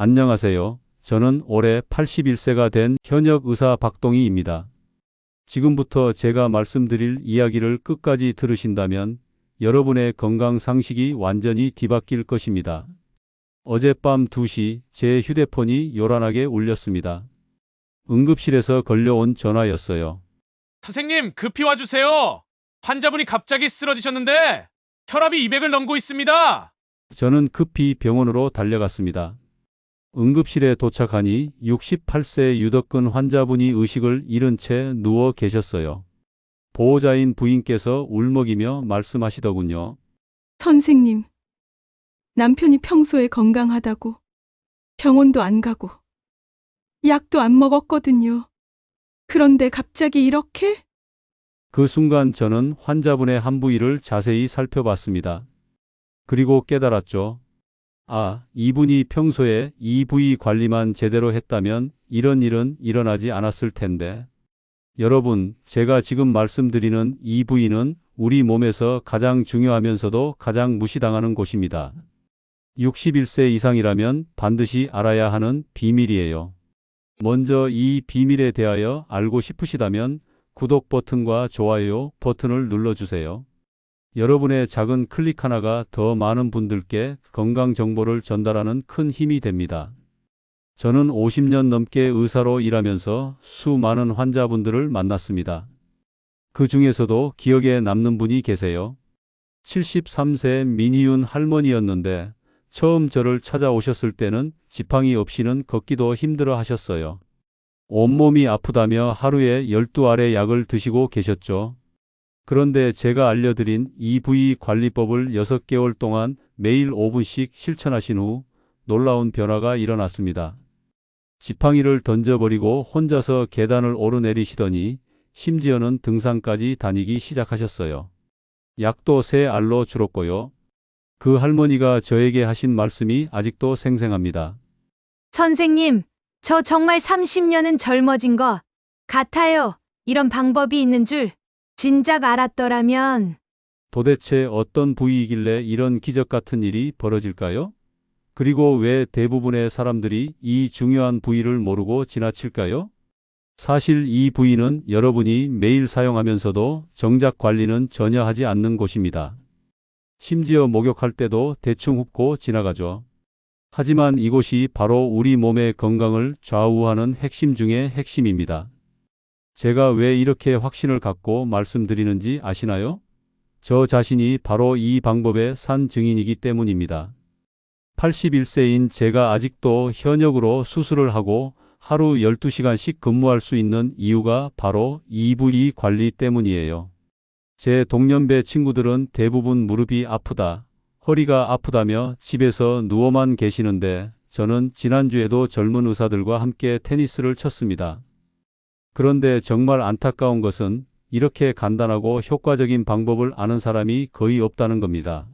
안녕하세요. 저는 올해 81세가 된 현역 의사 박동희입니다. 지금부터 제가 말씀드릴 이야기를 끝까지 들으신다면 여러분의 건강 상식이 완전히 뒤바뀔 것입니다. 어젯밤 2시 제 휴대폰이 요란하게 울렸습니다. 응급실에서 걸려온 전화였어요. 선생님, 급히 와주세요. 환자분이 갑자기 쓰러지셨는데 혈압이 200을 넘고 있습니다. 저는 급히 병원으로 달려갔습니다. 응급실에 도착하니 68세 유덕근 환자분이 의식을 잃은 채 누워 계셨어요. 보호자인 부인께서 울먹이며 말씀하시더군요. 선생님, 남편이 평소에 건강하다고 병원도 안 가고 약도 안 먹었거든요. 그런데 갑자기 이렇게? 그 순간 저는 환자분의 한 부위를 자세히 살펴봤습니다. 그리고 깨달았죠. 아, 이분이 평소에 이 부위 관리만 제대로 했다면 이런 일은 일어나지 않았을 텐데. 여러분, 제가 지금 말씀드리는 이 부위는 우리 몸에서 가장 중요하면서도 가장 무시당하는 곳입니다. 61세 이상이라면 반드시 알아야 하는 비밀이에요. 먼저 이 비밀에 대하여 알고 싶으시다면 구독 버튼과 좋아요 버튼을 눌러주세요. 여러분의 작은 클릭 하나가 더 많은 분들께 건강 정보를 전달하는 큰 힘이 됩니다. 저는 50년 넘게 의사로 일하면서 수많은 환자분들을 만났습니다. 그 중에서도 기억에 남는 분이 계세요. 73세 민희윤 할머니였는데 처음 저를 찾아오셨을 때는 지팡이 없이는 걷기도 힘들어 하셨어요. 온몸이 아프다며 하루에 12알의 약을 드시고 계셨죠. 그런데 제가 알려드린 EV 관리법을 6개월 동안 매일 5분씩 실천하신 후 놀라운 변화가 일어났습니다. 지팡이를 던져버리고 혼자서 계단을 오르내리시더니 심지어는 등산까지 다니기 시작하셨어요. 약도 세 알로 줄었고요. 그 할머니가 저에게 하신 말씀이 아직도 생생합니다. 선생님, 저 정말 30년은 젊어진 것 같아요. 이런 방법이 있는 줄 진작 알았더라면 도대체 어떤 부위이길래 이런 기적 같은 일이 벌어질까요? 그리고 왜 대부분의 사람들이 이 중요한 부위를 모르고 지나칠까요? 사실 이 부위는 여러분이 매일 사용하면서도 정작 관리는 전혀 하지 않는 곳입니다. 심지어 목욕할 때도 대충 훑고 지나가죠. 하지만 이곳이 바로 우리 몸의 건강을 좌우하는 핵심 중의 핵심입니다. 제가 왜 이렇게 확신을 갖고 말씀드리는지 아시나요? 저 자신이 바로 이 방법의 산 증인이기 때문입니다. 81세인 제가 아직도 현역으로 수술을 하고 하루 12시간씩 근무할 수 있는 이유가 바로 EV 관리 때문이에요. 제 동년배 친구들은 대부분 무릎이 아프다, 허리가 아프다며 집에서 누워만 계시는데 저는 지난주에도 젊은 의사들과 함께 테니스를 쳤습니다. 그런데 정말 안타까운 것은 이렇게 간단하고 효과적인 방법을 아는 사람이 거의 없다는 겁니다.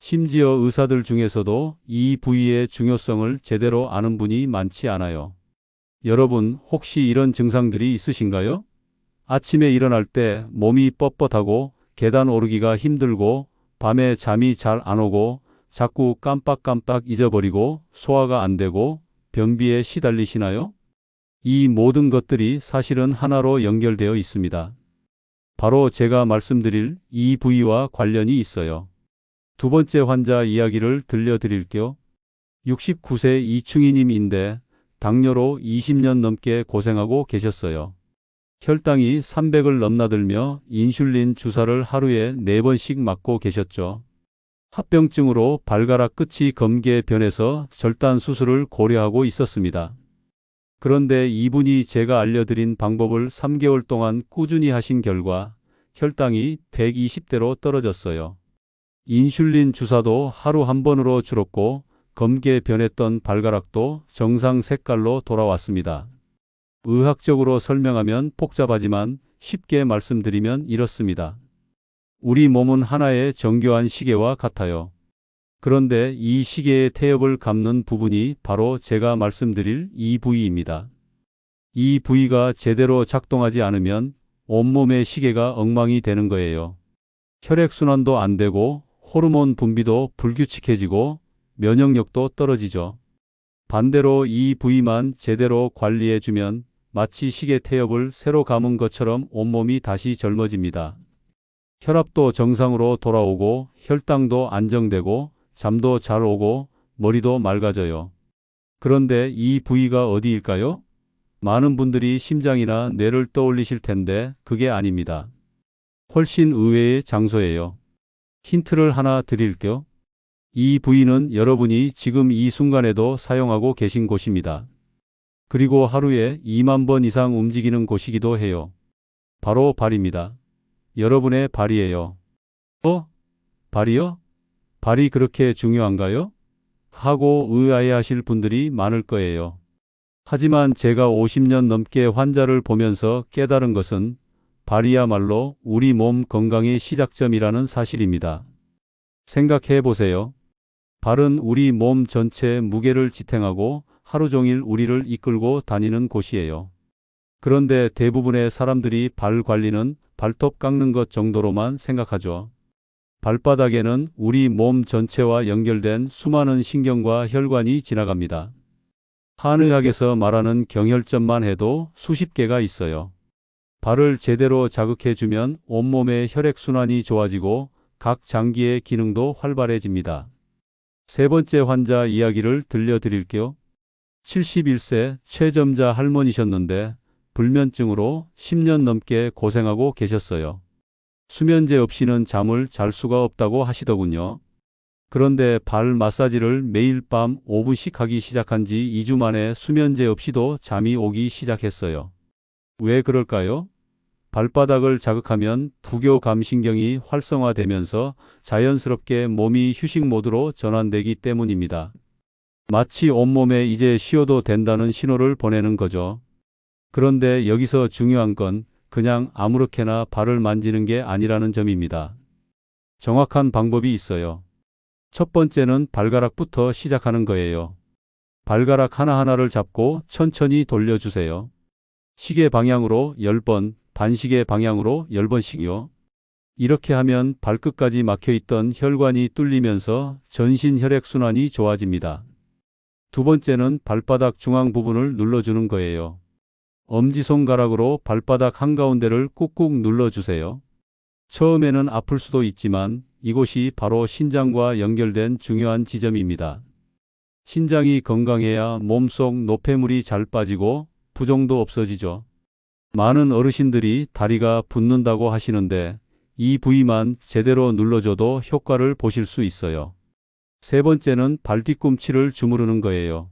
심지어 의사들 중에서도 이 부위의 중요성을 제대로 아는 분이 많지 않아요. 여러분, 혹시 이런 증상들이 있으신가요? 아침에 일어날 때 몸이 뻣뻣하고 계단 오르기가 힘들고 밤에 잠이 잘 안 오고 자꾸 깜빡깜빡 잊어버리고 소화가 안 되고 변비에 시달리시나요? 이 모든 것들이 사실은 하나로 연결되어 있습니다. 바로 제가 말씀드릴 이 부위와 관련이 있어요. 두 번째 환자 이야기를 들려드릴게요. 69세 이충희님인데 당뇨로 20년 넘게 고생하고 계셨어요. 혈당이 300을 넘나들며 인슐린 주사를 하루에 4번씩 맞고 계셨죠. 합병증으로 발가락 끝이 검게 변해서 절단 수술을 고려하고 있었습니다. 그런데 이분이 제가 알려드린 방법을 3개월 동안 꾸준히 하신 결과 혈당이 120대로 떨어졌어요. 인슐린 주사도 하루 한 번으로 줄었고 검게 변했던 발가락도 정상 색깔로 돌아왔습니다. 의학적으로 설명하면 복잡하지만 쉽게 말씀드리면 이렇습니다. 우리 몸은 하나의 정교한 시계와 같아요. 그런데 이 시계의 태엽을 감는 부분이 바로 제가 말씀드릴 이 부위입니다. 이 부위가 제대로 작동하지 않으면 온몸의 시계가 엉망이 되는 거예요. 혈액순환도 안 되고 호르몬 분비도 불규칙해지고 면역력도 떨어지죠. 반대로 이 부위만 제대로 관리해주면 마치 시계 태엽을 새로 감은 것처럼 온몸이 다시 젊어집니다. 혈압도 정상으로 돌아오고 혈당도 안정되고 잠도 잘 오고 머리도 맑아져요. 그런데 이 부위가 어디일까요? 많은 분들이 심장이나 뇌를 떠올리실 텐데 그게 아닙니다. 훨씬 의외의 장소예요. 힌트를 하나 드릴게요. 이 부위는 여러분이 지금 이 순간에도 사용하고 계신 곳입니다. 그리고 하루에 2만 번 이상 움직이는 곳이기도 해요. 바로 발입니다. 여러분의 발이에요. 어? 발이요? 발이 그렇게 중요한가요? 하고 의아해 하실 분들이 많을 거예요. 하지만 제가 50년 넘게 환자를 보면서 깨달은 것은 발이야말로 우리 몸 건강의 시작점이라는 사실입니다. 생각해 보세요. 발은 우리 몸 전체의 무게를 지탱하고 하루 종일 우리를 이끌고 다니는 곳이에요. 그런데 대부분의 사람들이 발 관리는 발톱 깎는 것 정도로만 생각하죠. 발바닥에는 우리 몸 전체와 연결된 수많은 신경과 혈관이 지나갑니다. 한의학에서 말하는 경혈점만 해도 수십 개가 있어요. 발을 제대로 자극해주면 온몸의 혈액순환이 좋아지고 각 장기의 기능도 활발해집니다. 세 번째 환자 이야기를 들려드릴게요. 71세 최점자 할머니셨는데 불면증으로 10년 넘게 고생하고 계셨어요. 수면제 없이는 잠을 잘 수가 없다고 하시더군요. 그런데 발 마사지를 매일 밤 5분씩 하기 시작한 지 2주 만에 수면제 없이도 잠이 오기 시작했어요. 왜 그럴까요? 발바닥을 자극하면 부교 감신경이 활성화되면서 자연스럽게 몸이 휴식 모드로 전환되기 때문입니다. 마치 온몸에 이제 쉬어도 된다는 신호를 보내는 거죠. 그런데 여기서 중요한 건 그냥 아무렇게나 발을 만지는 게 아니라는 점입니다. 정확한 방법이 있어요. 첫 번째는 발가락부터 시작하는 거예요. 발가락 하나하나를 잡고 천천히 돌려주세요. 시계 방향으로 10번, 반시계 방향으로 10번씩요. 이렇게 하면 발끝까지 막혀 있던 혈관이 뚫리면서 전신 혈액순환이 좋아집니다. 두 번째는 발바닥 중앙 부분을 눌러주는 거예요. 엄지손가락으로 발바닥 한가운데를 꾹꾹 눌러주세요. 처음에는 아플 수도 있지만 이곳이 바로 신장과 연결된 중요한 지점입니다. 신장이 건강해야 몸속 노폐물이 잘 빠지고 부종도 없어지죠. 많은 어르신들이 다리가 붓는다고 하시는데 이 부위만 제대로 눌러줘도 효과를 보실 수 있어요. 세 번째는 발뒤꿈치를 주무르는 거예요.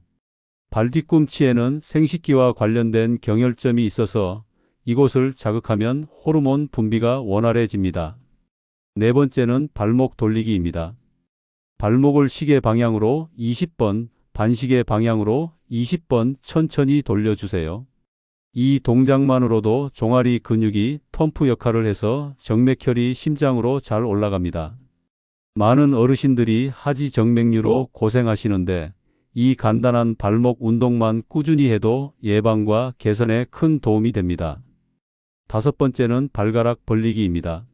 발 뒤꿈치에는 생식기와 관련된 경혈점이 있어서 이곳을 자극하면 호르몬 분비가 원활해집니다. 네 번째는 발목 돌리기입니다. 발목을 시계 방향으로 20번, 반시계 방향으로 20번 천천히 돌려주세요. 이 동작만으로도 종아리 근육이 펌프 역할을 해서 정맥혈이 심장으로 잘 올라갑니다. 많은 어르신들이 하지 정맥류로 고생하시는데 이 간단한 발목 운동만 꾸준히 해도 예방과 개선에 큰 도움이 됩니다. 다섯 번째는 발가락 벌리기입니다.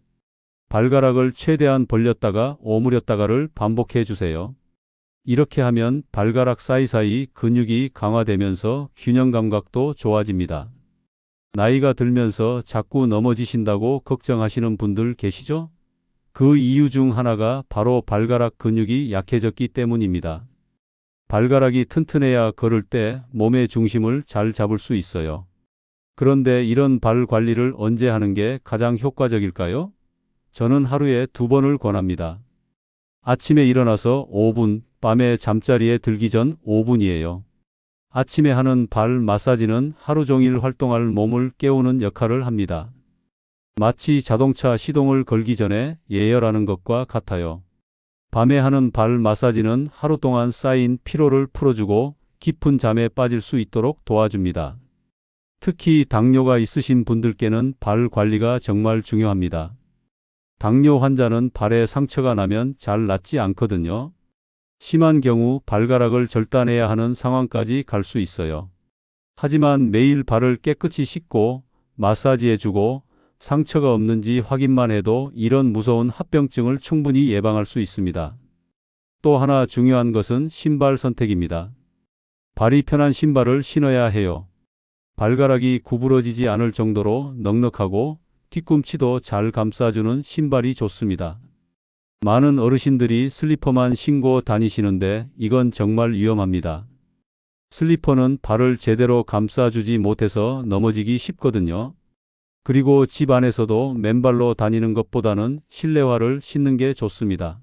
발가락을 최대한 벌렸다가 오므렸다가를 반복해 주세요. 이렇게 하면 발가락 사이사이 근육이 강화되면서 균형 감각도 좋아집니다. 나이가 들면서 자꾸 넘어지신다고 걱정하시는 분들 계시죠? 그 이유 중 하나가 바로 발가락 근육이 약해졌기 때문입니다. 발가락이 튼튼해야 걸을 때 몸의 중심을 잘 잡을 수 있어요. 그런데 이런 발 관리를 언제 하는 게 가장 효과적일까요? 저는 하루에 두 번을 권합니다. 아침에 일어나서 5분, 밤에 잠자리에 들기 전 5분이에요. 아침에 하는 발 마사지는 하루 종일 활동할 몸을 깨우는 역할을 합니다. 마치 자동차 시동을 걸기 전에 예열하는 것과 같아요. 밤에 하는 발 마사지는 하루 동안 쌓인 피로를 풀어주고 깊은 잠에 빠질 수 있도록 도와줍니다. 특히 당뇨가 있으신 분들께는 발 관리가 정말 중요합니다. 당뇨 환자는 발에 상처가 나면 잘 낫지 않거든요. 심한 경우 발가락을 절단해야 하는 상황까지 갈 수 있어요. 하지만 매일 발을 깨끗이 씻고 마사지해주고 상처가 없는지 확인만 해도 이런 무서운 합병증을 충분히 예방할 수 있습니다. 또 하나 중요한 것은 신발 선택입니다. 발이 편한 신발을 신어야 해요. 발가락이 구부러지지 않을 정도로 넉넉하고 뒤꿈치도 잘 감싸주는 신발이 좋습니다. 많은 어르신들이 슬리퍼만 신고 다니시는데 이건 정말 위험합니다. 슬리퍼는 발을 제대로 감싸주지 못해서 넘어지기 쉽거든요. 그리고 집 안에서도 맨발로 다니는 것보다는 실내화를 신는 게 좋습니다.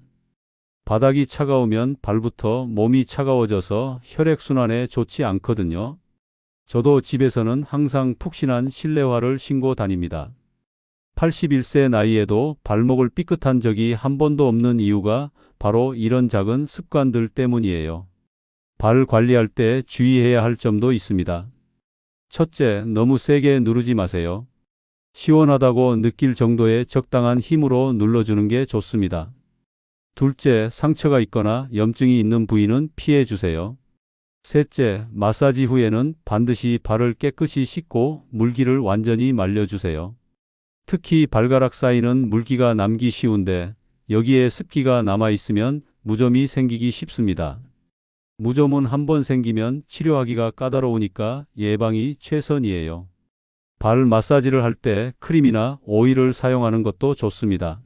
바닥이 차가우면 발부터 몸이 차가워져서 혈액순환에 좋지 않거든요. 저도 집에서는 항상 푹신한 실내화를 신고 다닙니다. 81세 나이에도 발목을 삐끗한 적이 한 번도 없는 이유가 바로 이런 작은 습관들 때문이에요. 발 관리할 때 주의해야 할 점도 있습니다. 첫째, 너무 세게 누르지 마세요. 시원하다고 느낄 정도의 적당한 힘으로 눌러주는 게 좋습니다. 둘째, 상처가 있거나 염증이 있는 부위는 피해 주세요. 셋째, 마사지 후에는 반드시 발을 깨끗이 씻고 물기를 완전히 말려주세요. 특히 발가락 사이는 물기가 남기 쉬운데 여기에 습기가 남아 있으면 무좀이 생기기 쉽습니다. 무좀은 한 번 생기면 치료하기가 까다로우니까 예방이 최선이에요. 발 마사지를 할 때 크림이나 오일을 사용하는 것도 좋습니다.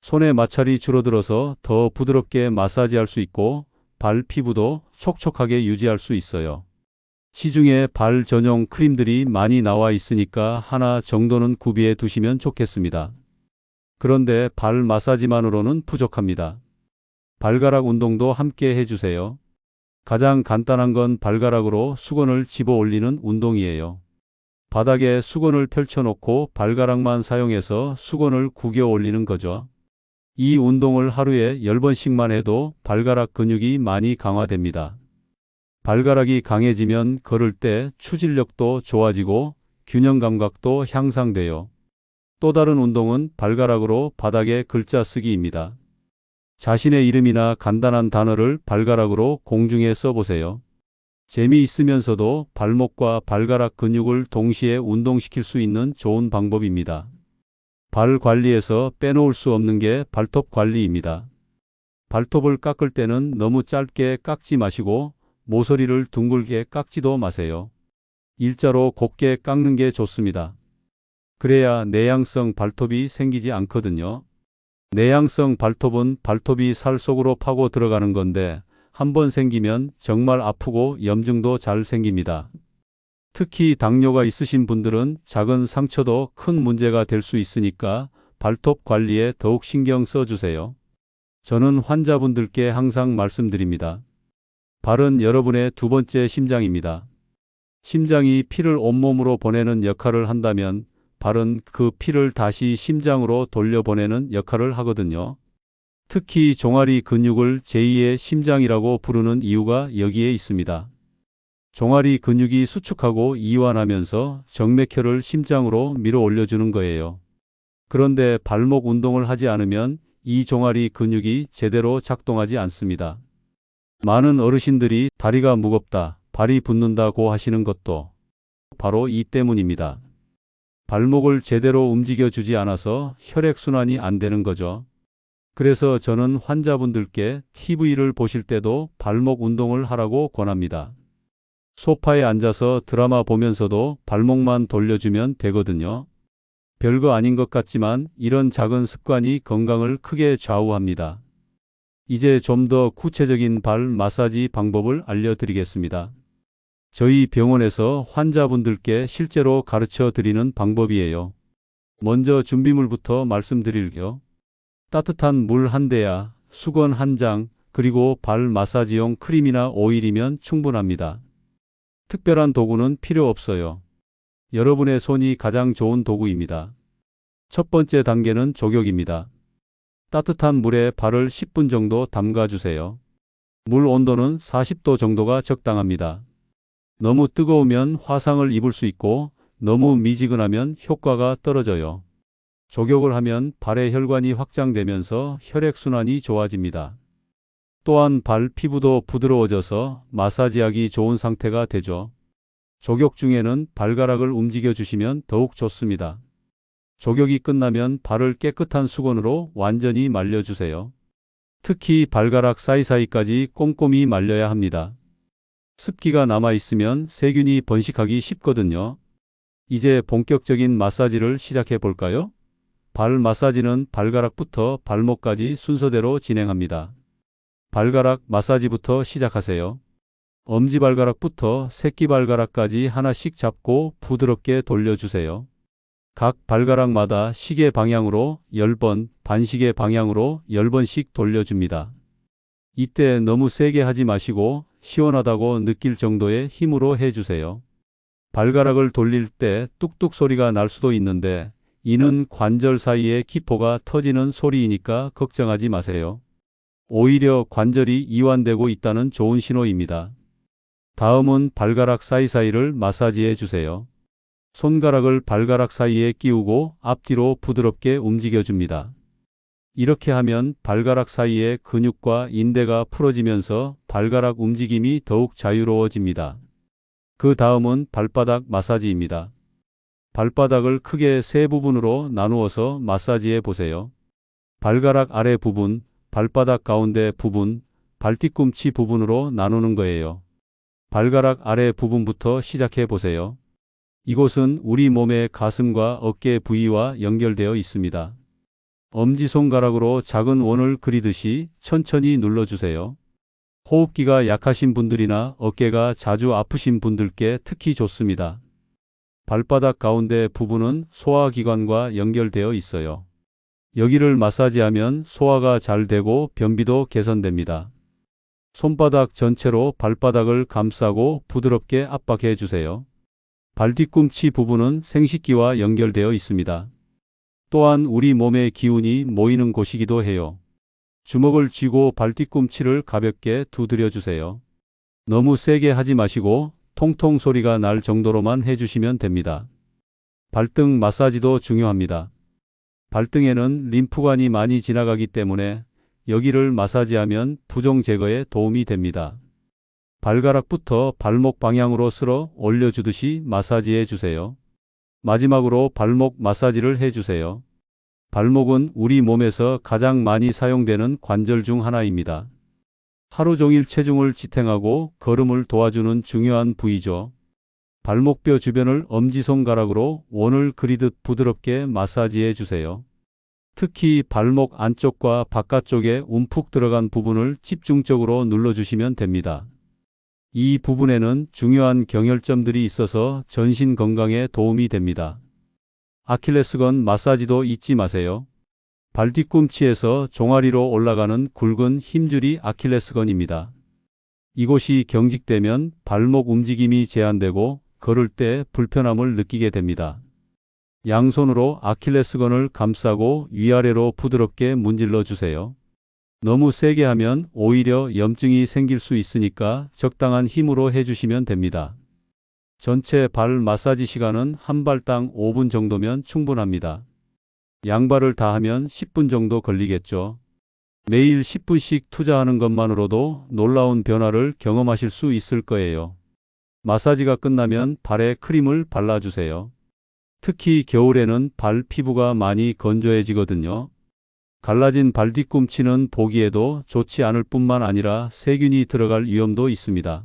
손의 마찰이 줄어들어서 더 부드럽게 마사지할 수 있고 발 피부도 촉촉하게 유지할 수 있어요. 시중에 발 전용 크림들이 많이 나와 있으니까 하나 정도는 구비해 두시면 좋겠습니다. 그런데 발 마사지만으로는 부족합니다. 발가락 운동도 함께 해주세요. 가장 간단한 건 발가락으로 수건을 집어 올리는 운동이에요. 바닥에 수건을 펼쳐놓고 발가락만 사용해서 수건을 구겨 올리는 거죠. 이 운동을 하루에 10번씩만 해도 발가락 근육이 많이 강화됩니다. 발가락이 강해지면 걸을 때 추진력도 좋아지고 균형 감각도 향상돼요. 또 다른 운동은 발가락으로 바닥에 글자 쓰기입니다. 자신의 이름이나 간단한 단어를 발가락으로 공중에 써보세요. 재미있으면서도 발목과 발가락 근육을 동시에 운동시킬 수 있는 좋은 방법입니다. 발 관리에서 빼놓을 수 없는 게 발톱 관리입니다. 발톱을 깎을 때는 너무 짧게 깎지 마시고 모서리를 둥글게 깎지도 마세요. 일자로 곱게 깎는 게 좋습니다. 그래야 내향성 발톱이 생기지 않거든요. 내향성 발톱은 발톱이 살 속으로 파고 들어가는 건데 한번 생기면 정말 아프고 염증도 잘 생깁니다. 특히 당뇨가 있으신 분들은 작은 상처도 큰 문제가 될 수 있으니까 발톱 관리에 더욱 신경 써주세요. 저는 환자분들께 항상 말씀드립니다. 발은 여러분의 두 번째 심장입니다. 심장이 피를 온몸으로 보내는 역할을 한다면 발은 그 피를 다시 심장으로 돌려보내는 역할을 하거든요. 특히 종아리 근육을 제2의 심장이라고 부르는 이유가 여기에 있습니다. 종아리 근육이 수축하고 이완하면서 정맥혈을 심장으로 밀어 올려주는 거예요. 그런데 발목 운동을 하지 않으면 이 종아리 근육이 제대로 작동하지 않습니다. 많은 어르신들이 다리가 무겁다, 발이 붓는다고 하시는 것도 바로 이 때문입니다. 발목을 제대로 움직여 주지 않아서 혈액순환이 안 되는 거죠. 그래서 저는 환자분들께 TV를 보실 때도 발목 운동을 하라고 권합니다. 소파에 앉아서 드라마 보면서도 발목만 돌려주면 되거든요. 별거 아닌 것 같지만 이런 작은 습관이 건강을 크게 좌우합니다. 이제 좀 더 구체적인 발 마사지 방법을 알려드리겠습니다. 저희 병원에서 환자분들께 실제로 가르쳐 드리는 방법이에요. 먼저 준비물부터 말씀드릴게요. 따뜻한 물 한 대야, 수건 한 장, 그리고 발 마사지용 크림이나 오일이면 충분합니다. 특별한 도구는 필요 없어요. 여러분의 손이 가장 좋은 도구입니다. 첫 번째 단계는 조격입니다. 따뜻한 물에 발을 10분 정도 담가주세요. 물 온도는 40도 정도가 적당합니다. 너무 뜨거우면 화상을 입을 수 있고 너무 미지근하면 효과가 떨어져요. 조격을 하면 발의 혈관이 확장되면서 혈액순환이 좋아집니다. 또한 발 피부도 부드러워져서 마사지하기 좋은 상태가 되죠. 조격 중에는 발가락을 움직여 주시면 더욱 좋습니다. 조격이 끝나면 발을 깨끗한 수건으로 완전히 말려주세요. 특히 발가락 사이사이까지 꼼꼼히 말려야 합니다. 습기가 남아 있으면 세균이 번식하기 쉽거든요. 이제 본격적인 마사지를 시작해 볼까요? 발 마사지는 발가락부터 발목까지 순서대로 진행합니다. 발가락 마사지부터 시작하세요. 엄지발가락부터 새끼발가락까지 하나씩 잡고 부드럽게 돌려주세요. 각 발가락마다 시계 방향으로 10번, 반시계 방향으로 10번씩 돌려줍니다. 이때 너무 세게 하지 마시고 시원하다고 느낄 정도의 힘으로 해주세요. 발가락을 돌릴 때 뚝뚝 소리가 날 수도 있는데 이는 관절 사이에 기포가 터지는 소리이니까 걱정하지 마세요. 오히려 관절이 이완되고 있다는 좋은 신호입니다. 다음은 발가락 사이사이를 마사지해 주세요. 손가락을 발가락 사이에 끼우고 앞뒤로 부드럽게 움직여 줍니다. 이렇게 하면 발가락 사이의 근육과 인대가 풀어지면서 발가락 움직임이 더욱 자유로워집니다. 그 다음은 발바닥 마사지입니다. 발바닥을 크게 세 부분으로 나누어서 마사지해 보세요. 발가락 아래 부분, 발바닥 가운데 부분, 발뒤꿈치 부분으로 나누는 거예요. 발가락 아래 부분부터 시작해 보세요. 이곳은 우리 몸의 가슴과 어깨 부위와 연결되어 있습니다. 엄지손가락으로 작은 원을 그리듯이 천천히 눌러주세요. 호흡기가 약하신 분들이나 어깨가 자주 아프신 분들께 특히 좋습니다. 발바닥 가운데 부분은 소화기관과 연결되어 있어요. 여기를 마사지하면 소화가 잘 되고 변비도 개선됩니다. 손바닥 전체로 발바닥을 감싸고 부드럽게 압박해 주세요. 발뒤꿈치 부분은 생식기와 연결되어 있습니다. 또한 우리 몸의 기운이 모이는 곳이기도 해요. 주먹을 쥐고 발뒤꿈치를 가볍게 두드려 주세요. 너무 세게 하지 마시고 통통 소리가 날 정도로만 해주시면 됩니다. 발등 마사지도 중요합니다. 발등에는 림프관이 많이 지나가기 때문에 여기를 마사지하면 부종 제거에 도움이 됩니다. 발가락부터 발목 방향으로 쓸어 올려주듯이 마사지해 주세요. 마지막으로 발목 마사지를 해주세요. 발목은 우리 몸에서 가장 많이 사용되는 관절 중 하나입니다. 하루 종일 체중을 지탱하고 걸음을 도와주는 중요한 부위죠. 발목뼈 주변을 엄지손가락으로 원을 그리듯 부드럽게 마사지해 주세요. 특히 발목 안쪽과 바깥쪽에 움푹 들어간 부분을 집중적으로 눌러주시면 됩니다. 이 부분에는 중요한 경혈점들이 있어서 전신 건강에 도움이 됩니다. 아킬레스건 마사지도 잊지 마세요. 발 뒤꿈치에서 종아리로 올라가는 굵은 힘줄이 아킬레스건입니다. 이곳이 경직되면 발목 움직임이 제한되고 걸을 때 불편함을 느끼게 됩니다. 양손으로 아킬레스건을 감싸고 위아래로 부드럽게 문질러 주세요. 너무 세게 하면 오히려 염증이 생길 수 있으니까 적당한 힘으로 해주시면 됩니다. 전체 발 마사지 시간은 한 발당 5분 정도면 충분합니다. 양발을 다 하면 10분 정도 걸리겠죠. 매일 10분씩 투자하는 것만으로도 놀라운 변화를 경험하실 수 있을 거예요. 마사지가 끝나면 발에 크림을 발라주세요. 특히 겨울에는 발 피부가 많이 건조해지거든요. 갈라진 발 뒤꿈치는 보기에도 좋지 않을 뿐만 아니라 세균이 들어갈 위험도 있습니다.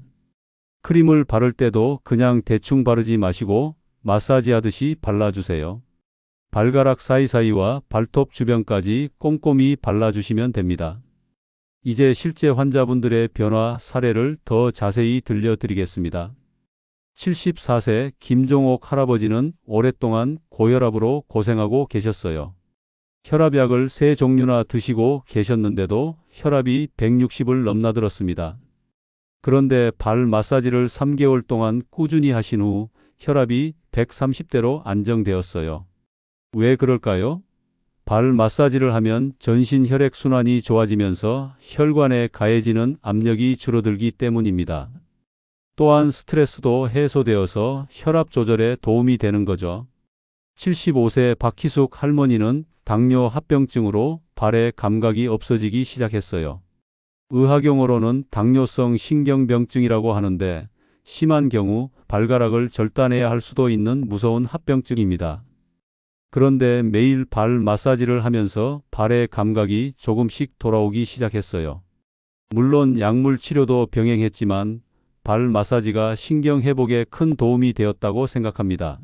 크림을 바를 때도 그냥 대충 바르지 마시고 마사지 하듯이 발라주세요. 발가락 사이사이와 발톱 주변까지 꼼꼼히 발라주시면 됩니다. 이제 실제 환자분들의 변화 사례를 더 자세히 들려드리겠습니다. 74세 김종옥 할아버지는 오랫동안 고혈압으로 고생하고 계셨어요. 혈압약을 세 종류나 드시고 계셨는데도 혈압이 160을 넘나들었습니다. 그런데 발 마사지를 3개월 동안 꾸준히 하신 후 혈압이 130대로 안정되었어요. 왜 그럴까요? 발 마사지를 하면 전신 혈액 순환이 좋아지면서 혈관에 가해지는 압력이 줄어들기 때문입니다. 또한 스트레스도 해소되어서 혈압 조절에 도움이 되는 거죠. 75세 박희숙 할머니는 당뇨 합병증으로 발의 감각이 없어지기 시작했어요. 의학용어로는 당뇨성 신경병증이라고 하는데 심한 경우 발가락을 절단해야 할 수도 있는 무서운 합병증입니다. 그런데 매일 발 마사지를 하면서 발의 감각이 조금씩 돌아오기 시작했어요. 물론 약물 치료도 병행했지만 발 마사지가 신경 회복에 큰 도움이 되었다고 생각합니다.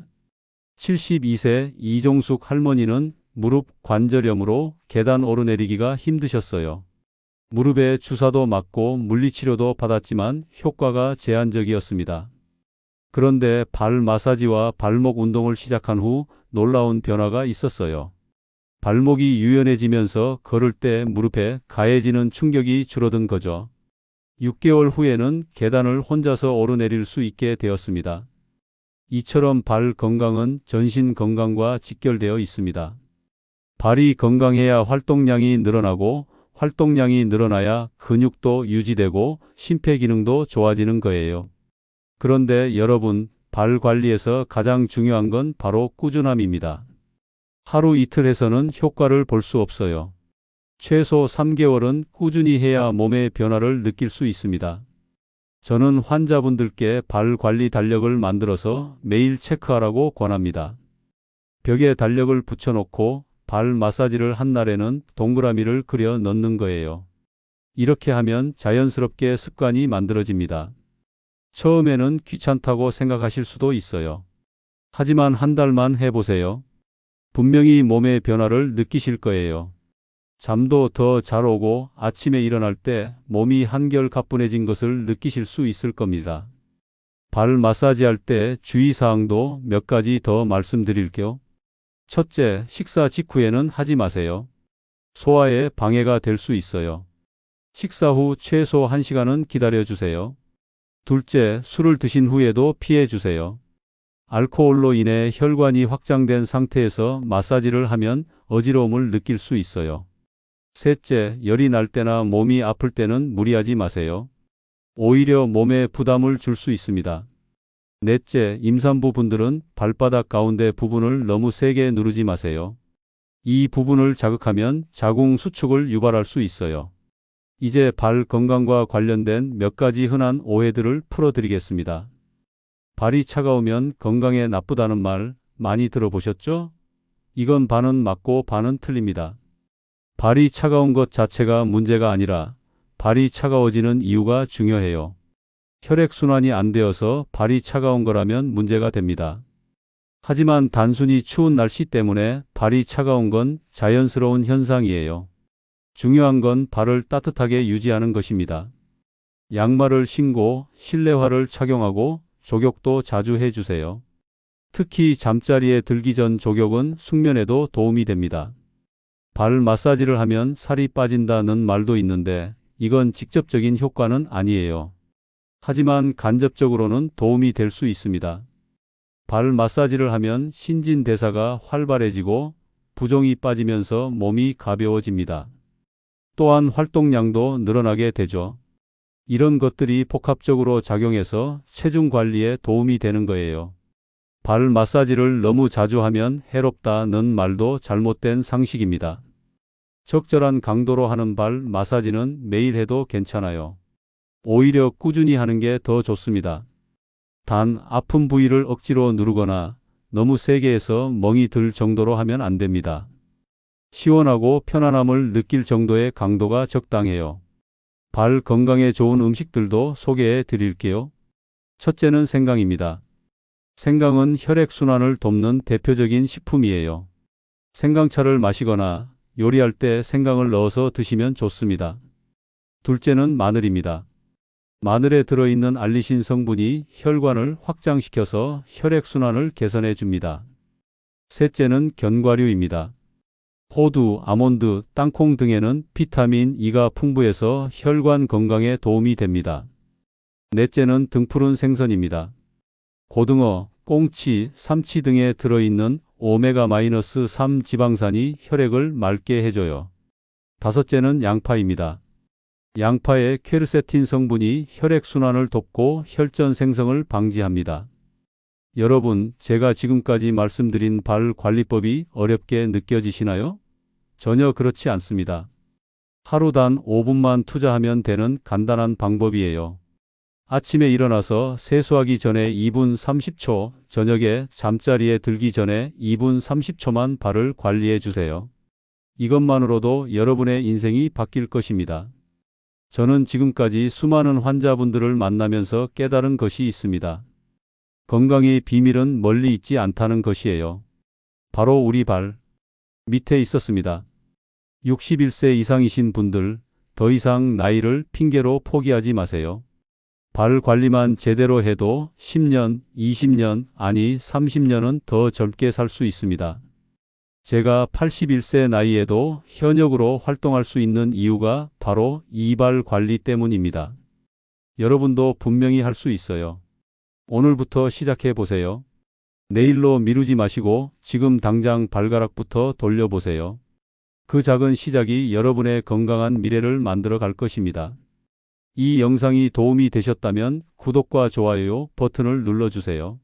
72세 이종숙 할머니는 무릎 관절염으로 계단 오르내리기가 힘드셨어요. 무릎에 주사도 맞고 물리치료도 받았지만 효과가 제한적이었습니다. 그런데 발 마사지와 발목 운동을 시작한 후 놀라운 변화가 있었어요. 발목이 유연해지면서 걸을 때 무릎에 가해지는 충격이 줄어든 거죠. 6개월 후에는 계단을 혼자서 오르내릴 수 있게 되었습니다. 이처럼 발 건강은 전신 건강과 직결되어 있습니다. 발이 건강해야 활동량이 늘어나고 활동량이 늘어나야 근육도 유지되고 심폐기능도 좋아지는 거예요. 그런데 여러분, 발 관리에서 가장 중요한 건 바로 꾸준함입니다. 하루 이틀 해서는 효과를 볼 수 없어요. 최소 3개월은 꾸준히 해야 몸의 변화를 느낄 수 있습니다. 저는 환자분들께 발 관리 달력을 만들어서 매일 체크하라고 권합니다. 벽에 달력을 붙여놓고 발 마사지를 한 날에는 동그라미를 그려 넣는 거예요. 이렇게 하면 자연스럽게 습관이 만들어집니다. 처음에는 귀찮다고 생각하실 수도 있어요. 하지만 한 달만 해보세요. 분명히 몸의 변화를 느끼실 거예요. 잠도 더 잘 오고 아침에 일어날 때 몸이 한결 가뿐해진 것을 느끼실 수 있을 겁니다. 발 마사지 할 때 주의사항도 몇 가지 더 말씀드릴게요. 첫째, 식사 직후에는 하지 마세요. 소화에 방해가 될 수 있어요. 식사 후 최소 1시간은 기다려 주세요. 둘째, 술을 드신 후에도 피해 주세요. 알코올로 인해 혈관이 확장된 상태에서 마사지를 하면 어지러움을 느낄 수 있어요. 셋째, 열이 날 때나 몸이 아플 때는 무리하지 마세요. 오히려 몸에 부담을 줄 수 있습니다. 넷째, 임산부 분들은 발바닥 가운데 부분을 너무 세게 누르지 마세요. 이 부분을 자극하면 자궁 수축을 유발할 수 있어요. 이제 발 건강과 관련된 몇 가지 흔한 오해들을 풀어드리겠습니다. 발이 차가우면 건강에 나쁘다는 말 많이 들어보셨죠? 이건 반은 맞고 반은 틀립니다. 발이 차가운 것 자체가 문제가 아니라 발이 차가워지는 이유가 중요해요. 혈액순환이 안 되어서 발이 차가운 거라면 문제가 됩니다. 하지만 단순히 추운 날씨 때문에 발이 차가운 건 자연스러운 현상이에요. 중요한 건 발을 따뜻하게 유지하는 것입니다. 양말을 신고 실내화를 착용하고 족욕도 자주 해주세요. 특히 잠자리에 들기 전 족욕은 숙면에도 도움이 됩니다. 발 마사지를 하면 살이 빠진다는 말도 있는데 이건 직접적인 효과는 아니에요. 하지만 간접적으로는 도움이 될 수 있습니다. 발 마사지를 하면 신진대사가 활발해지고 부종이 빠지면서 몸이 가벼워집니다. 또한 활동량도 늘어나게 되죠. 이런 것들이 복합적으로 작용해서 체중 관리에 도움이 되는 거예요. 발 마사지를 너무 자주 하면 해롭다는 말도 잘못된 상식입니다. 적절한 강도로 하는 발 마사지는 매일 해도 괜찮아요. 오히려 꾸준히 하는 게 더 좋습니다. 단 아픈 부위를 억지로 누르거나 너무 세게 해서 멍이 들 정도로 하면 안 됩니다. 시원하고 편안함을 느낄 정도의 강도가 적당해요. 발 건강에 좋은 음식들도 소개해 드릴게요. 첫째는 생강입니다. 생강은 혈액순환을 돕는 대표적인 식품이에요. 생강차를 마시거나 요리할 때 생강을 넣어서 드시면 좋습니다. 둘째는 마늘입니다. 마늘에 들어있는 알리신 성분이 혈관을 확장시켜서 혈액순환을 개선해 줍니다. 셋째는 견과류입니다. 호두, 아몬드, 땅콩 등에는 비타민 E가 풍부해서 혈관 건강에 도움이 됩니다. 넷째는 등푸른 생선입니다. 고등어, 꽁치, 삼치 등에 들어있는 오메가-3 지방산이 혈액을 맑게 해줘요. 다섯째는 양파입니다. 양파의 퀘르세틴 성분이 혈액순환을 돕고 혈전 생성을 방지합니다. 여러분, 제가 지금까지 말씀드린 발 관리법이 어렵게 느껴지시나요? 전혀 그렇지 않습니다. 하루 단 5분만 투자하면 되는 간단한 방법이에요. 아침에 일어나서 세수하기 전에 2분 30초, 저녁에 잠자리에 들기 전에 2분 30초만 발을 관리해 주세요. 이것만으로도 여러분의 인생이 바뀔 것입니다. 저는 지금까지 수많은 환자분들을 만나면서 깨달은 것이 있습니다. 건강의 비밀은 멀리 있지 않다는 것이에요. 바로 우리 발 밑에 있었습니다. 61세 이상이신 분들, 더 이상 나이를 핑계로 포기하지 마세요. 발 관리만 제대로 해도 10년, 20년, 아니 30년은 더 젊게 살 수 있습니다. 제가 81세 나이에도 현역으로 활동할 수 있는 이유가 바로 이발 관리 때문입니다. 여러분도 분명히 할 수 있어요. 오늘부터 시작해 보세요. 내일로 미루지 마시고 지금 당장 발가락부터 돌려보세요. 그 작은 시작이 여러분의 건강한 미래를 만들어 갈 것입니다. 이 영상이 도움이 되셨다면 구독과 좋아요 버튼을 눌러주세요.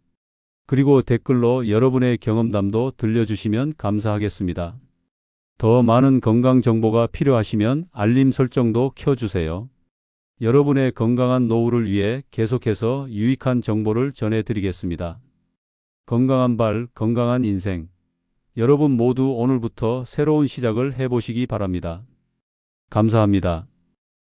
그리고 댓글로 여러분의 경험담도 들려주시면 감사하겠습니다. 더 많은 건강 정보가 필요하시면 알림 설정도 켜주세요. 여러분의 건강한 노후를 위해 계속해서 유익한 정보를 전해드리겠습니다. 건강한 발, 건강한 인생. 여러분 모두 오늘부터 새로운 시작을 해보시기 바랍니다. 감사합니다.